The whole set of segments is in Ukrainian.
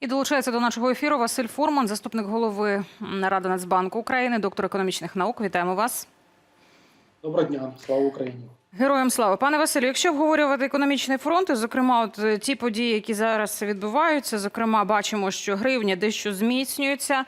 І долучається до нашого ефіру Василь Фурман, заступник голови Ради Нацбанку України, доктор економічних наук. Вітаємо вас. Доброго дня, слава Україні. Героям слава, пане Василю. Якщо обговорювати економічний фронт, і, зокрема, от е, ті події, які зараз відбуваються, зокрема, бачимо, що гривня дещо зміцнюється.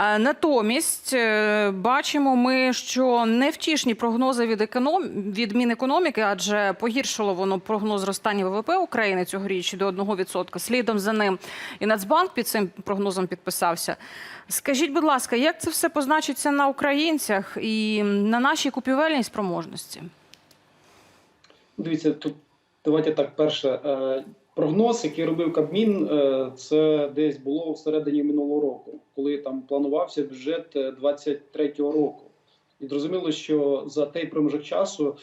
Е, Натомість е, бачимо ми, що невтішні прогнози від економ... від Мінекономіки, адже погіршило воно прогноз зростання ВВП України цьогоріч до 1%. Слідом за ним і Нацбанк під цим прогнозом підписався. Скажіть, будь ласка, як це все позначиться на українцях і на нашій купівельній спроможності? Дивіться, тут давайте так. Перше, е, прогноз, який робив Кабмін, е, це десь було всередині минулого року, коли там планувався бюджет 23-го року. І зрозуміло, що за той проміжок часу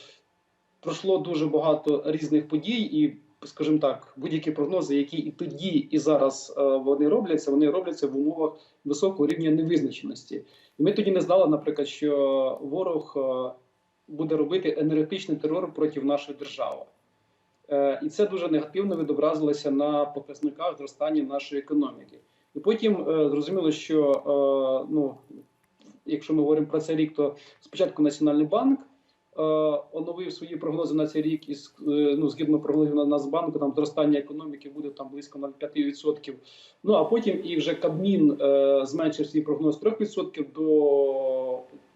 пройшло дуже багато різних подій, і, скажімо так, будь-які прогнози, які і тоді, і зараз е, вони робляться, вони робляться в умовах високого рівня невизначеності. І ми тоді не знали, наприклад, що ворог. е, буде робити енергетичний терор проти нашої держави. Е, і це дуже негативно відобразилося на показниках зростання нашої економіки. І потім е, зрозуміло, що е, ну, якщо ми говоримо про цей рік, то спочатку Національний банк оновив свої прогнози на цей рік, і ну, згідно прогнозів на Нацбанку, там зростання економіки буде там близько 0,5%. Ну а потім і вже Кабмін зменшив свій прогноз з 3% до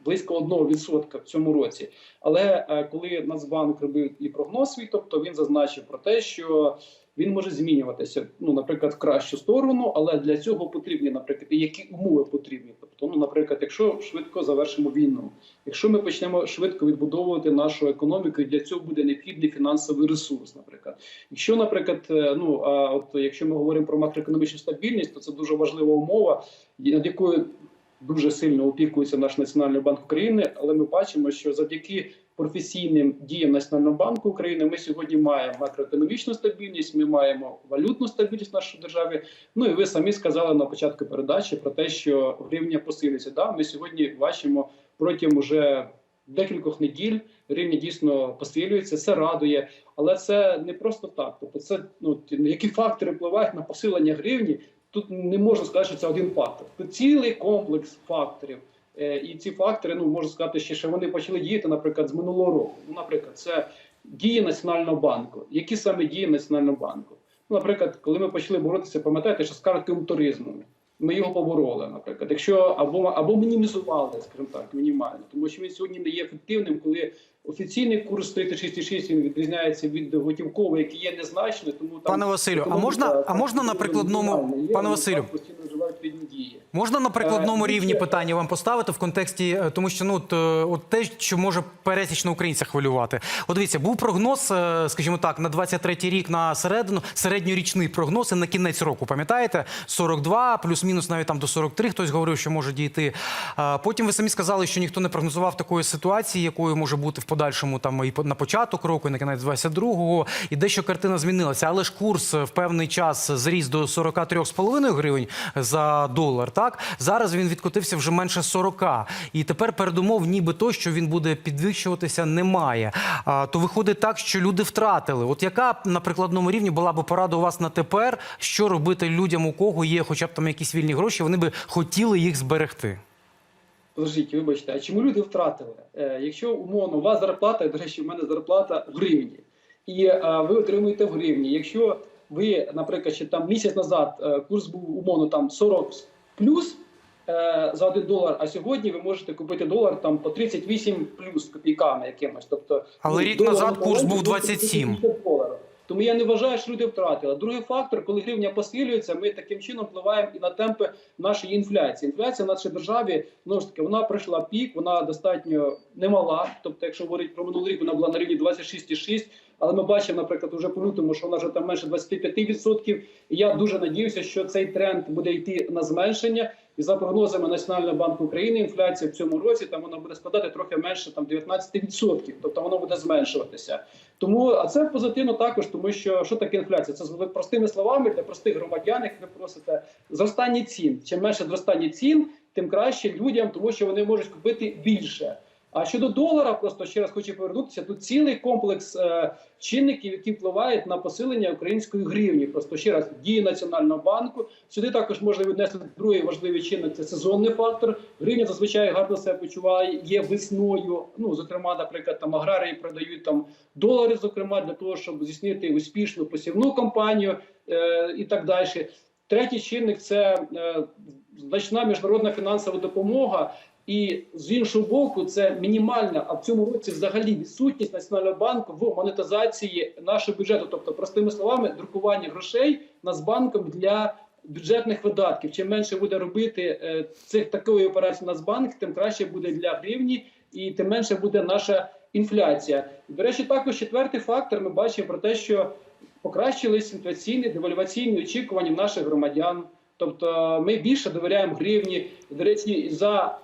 близько 1% в цьому році. Але е, коли Нацбанк робив і прогноз свій, тобто він зазначив про те, що він може змінюватися, ну, наприклад, в кращу сторону, але для цього потрібні, наприклад, які умови потрібні. Тобто, ну, наприклад, якщо швидко завершимо війну, якщо ми почнемо швидко відбудовувати нашу економіку, для цього буде необхідний фінансовий ресурс, наприклад. Якщо, наприклад, е, ну а от якщо ми говоримо про макроекономічну стабільність, то це дуже важлива умова, над якою дуже сильно опікується наш Національний банк України, але ми бачимо, що завдяки професійним діям Національного банку України ми сьогодні маємо макроекономічну стабільність, ми маємо валютну стабільність в нашій державі. Ну і ви самі сказали на початку передачі про те, що гривня посилиться. Да, ми сьогодні бачимо протягом уже декількох неділь гривня дійсно посилюється. Це радує, але це не просто так. Тобто, це ну які фактори впливають на посилення гривні. Тут не можна сказати, що це один фактор. Тут цілий комплекс факторів. Е, І ці фактори, ну можна сказати, ще що вони почали діяти, наприклад, з минулого року. Ну, наприклад, це дії Національного банку. Які саме дії Національного банку? Ну, наприклад, коли ми почали боротися, пам'ятаєте, що з коротким туризмом. Ми його побороли, наприклад, якщо або або мінімізували, скажімо так, мінімально, тому що він сьогодні не є ефективним, коли офіційний курс 36,6 він відрізняється від готівкового, який є незначний. Тому там Пане Василю, а можна- а можна на прикладному- пане Василю? так постійно вживають різні дії. Можна на прикладному Е, рівні питання вам поставити в контексті, е, тому що ну от, е, от те, що може пересічного українця хвилювати. От дивіться, був прогноз, скажімо так, на 23-й рік на середину, середньорічний прогноз і на кінець року. Пам'ятаєте? 42, плюс-мінус навіть там до 43, Хтось говорив, що може дійти. Потім ви самі сказали, що ніхто не прогнозував такої ситуації, якою може бути в подальшому там і на початок року, і на кінець 22-го. І дещо картина змінилася. Але ж курс в певний час зріс до 43,5 гривень за долар. Так зараз він відкотився вже менше 40. І тепер передумов, ніби то, що він буде підвищуватися, немає. А, то виходить так, що люди втратили. От яка на прикладному рівні була б порада у вас на тепер, що робити людям, у кого є хоча б там якісь вільні гроші, вони би хотіли їх зберегти. Подождіть, вибачте, а чому люди втратили? Е, якщо умовно у вас зарплата, до речі, у мене зарплата в гривні, і е, ви отримуєте в гривні. Якщо ви, наприклад, ще там місяць назад е, курс був умовно там 40 плюс е, за 1 долар, а сьогодні ви можете купити долар там по 38 плюс копійками якимось. Тобто, Але ну, рік назад на курс був буде 27. 50 доларів. Тому я не вважаю, що люди втратили. Другий фактор, коли гривня посилюється, ми таким чином впливаємо і на темпи нашої інфляції. Інфляція в нашій державі знову ж таки вона пройшла пік, вона достатньо немала. Тобто, якщо говорити про минулий рік, вона була на рівні 26,6, але ми бачимо, наприклад, уже по лютому, що вона вже там менше 25%. І я дуже надіюся, що цей тренд буде йти на зменшення. І за прогнозами Національного банку України, інфляція в цьому році там вона буде складати трохи менше там 19%, тобто воно буде зменшуватися. Тому а це позитивно також, тому що що таке інфляція? Це простими словами для простих громадян, як ви просите, зростання цін. Чим менше зростання цін, тим краще людям, тому що вони можуть купити більше. А щодо долара, просто ще раз хочу повернутися. Тут цілий комплекс е, чинників, які впливають на посилення української гривні. Просто ще раз дії національного банку. Сюди також можна віднести другий важливий чинник це сезонний фактор. Гривня зазвичай гарно себе почуває є весною. Ну зокрема, наприклад, там аграрії продають там долари, зокрема для того, щоб здійснити успішну посівну кампанію е, і так далі. Третій чинник це е, значна міжнародна фінансова допомога. І з іншого боку, це мінімальна, а в цьому році взагалі відсутність національного банку в монетизації нашого бюджету, тобто, простими словами, друкування грошей Нацбанком для бюджетних видатків. Чим менше буде робити е, цих такої операції Нацбанк, тим краще буде для гривні, і тим менше буде наша інфляція. До речі, також четвертий фактор. Ми бачимо про те, що покращились інфляційні девальваційні очікування наших громадян. Тобто ми більше довіряємо гривні. До речі, за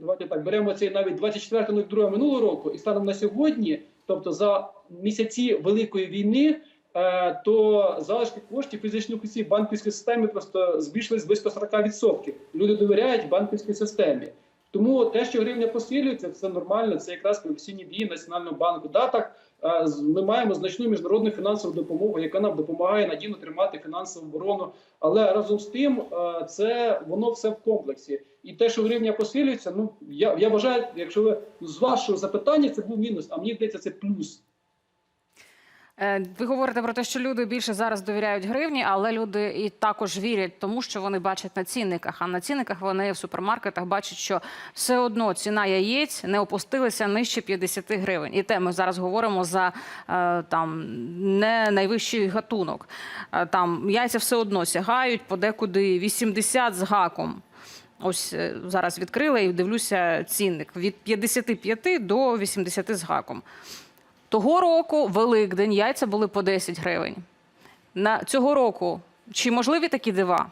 давайте так беремо цей навіть 24.02 минулого року, і станом на сьогодні, тобто за місяці великої війни, е, то залишки коштів фізичних осіб банківської системи просто збільшились близько 40%. Люди довіряють банківській системі. Тому те, що гривня посилюється, це нормально. Це якраз професійні дії Національного банку. Да, так е, ми маємо значну міжнародну фінансову допомогу, яка нам допомагає надійно тримати фінансову оборону. Але разом з тим, е, це воно все в комплексі. І те, що гривня посилюється, ну я, я вважаю, якщо ви з вашого запитання це був мінус, а мені здається, це плюс. Е, Ви говорите про те, що люди більше зараз довіряють гривні, але люди і також вірять тому, що вони бачать на цінниках. А на цінниках вони в супермаркетах бачать, що все одно ціна яєць не опустилася нижче 50 гривень. І те ми зараз говоримо за е, там не найвищий гатунок. Е, Там яйця все одно сягають подекуди 80 з гаком. Ось зараз відкрила і дивлюся цінник від 55 до 80 з гаком. Того року Великдень яйця були по 10 гривень. На цього року чи можливі такі дива?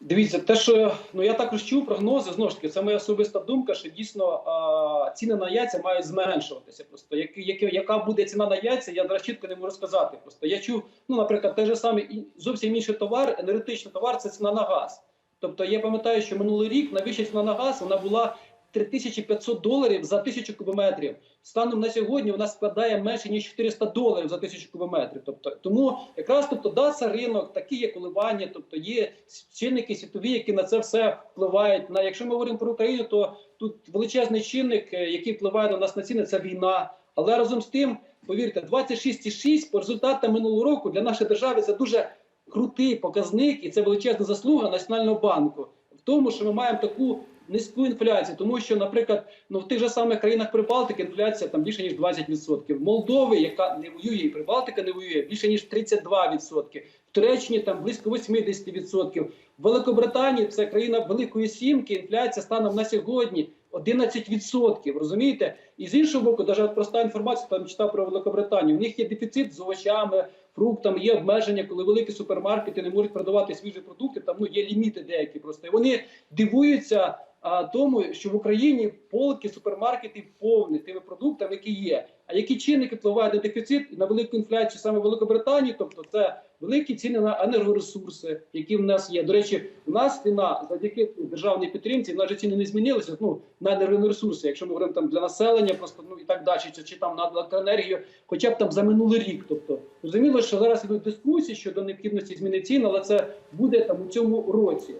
Дивіться, те, що ну я також чув прогнози, знову ж таки, це моя особиста думка, що дійсно а, ціни на яйця мають зменшуватися. Просто як, як, яка буде ціна на яйця, я зараз чітко не можу сказати. Просто я чув, ну, наприклад, же самий і зовсім інший товар, енергетичний товар це ціна на газ. Тобто я пам'ятаю, що минулий рік найвища ціна на газ вона була 3500 доларів за тисячу кубометрів. Станом на сьогодні вона складає менше ніж 400 доларів за тисячу кубометрів. Тобто тому якраз тобто да, це ринок, такі є коливання, тобто є чинники світові, які на це все впливають. На якщо ми говоримо про Україну, то тут величезний чинник, е, який впливає на нас на ціни, це війна. Але разом з тим, повірте, 26,6 по результатам минулого року для нашої держави це дуже крутий показник, і це величезна заслуга Національного банку в тому, що ми маємо таку низьку інфляцію, тому що, наприклад, ну в тих же самих країнах Прибалтики інфляція там більше ніж 20%. В Молдові, яка не воює, і Прибалтика не воює, більше ніж 32%. Туреччині там близько 80%. В Великобританії це країна Великої Сімки. Інфляція станом на сьогодні 11%. Розумієте? І з іншого боку, навіть проста інформація там читав про Великобританію. У них є дефіцит з овочами, фруктами, є обмеження, коли великі супермаркети не можуть продавати свіжі продукти. Там ну є ліміти деякі просто. І вони дивуються а, тому, що в Україні полки супермаркетів повні тими продуктами, які є. А які чинники впливають на дефіцит на велику інфляцію саме в Великобританії? Тобто, це великі ціни на енергоресурси, які в нас є. До речі, у нас ціна завдяки державній підтримці, в нас же ціни не змінилися. Ну на енергоресурси, якщо ми говоримо там для населення, просто ну і так далі, чи, чи там на електроенергію, хоча б там за минулий рік. Тобто, зрозуміло, що зараз ідуть дискусії щодо необхідності зміни цін, але це буде там у цьому році.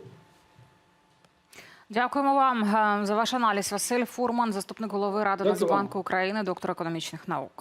Дякуємо вам е, за ваш аналіз. Василь Фурман, заступник голови Ради Дякую вам. Нацбанку України, доктор економічних наук.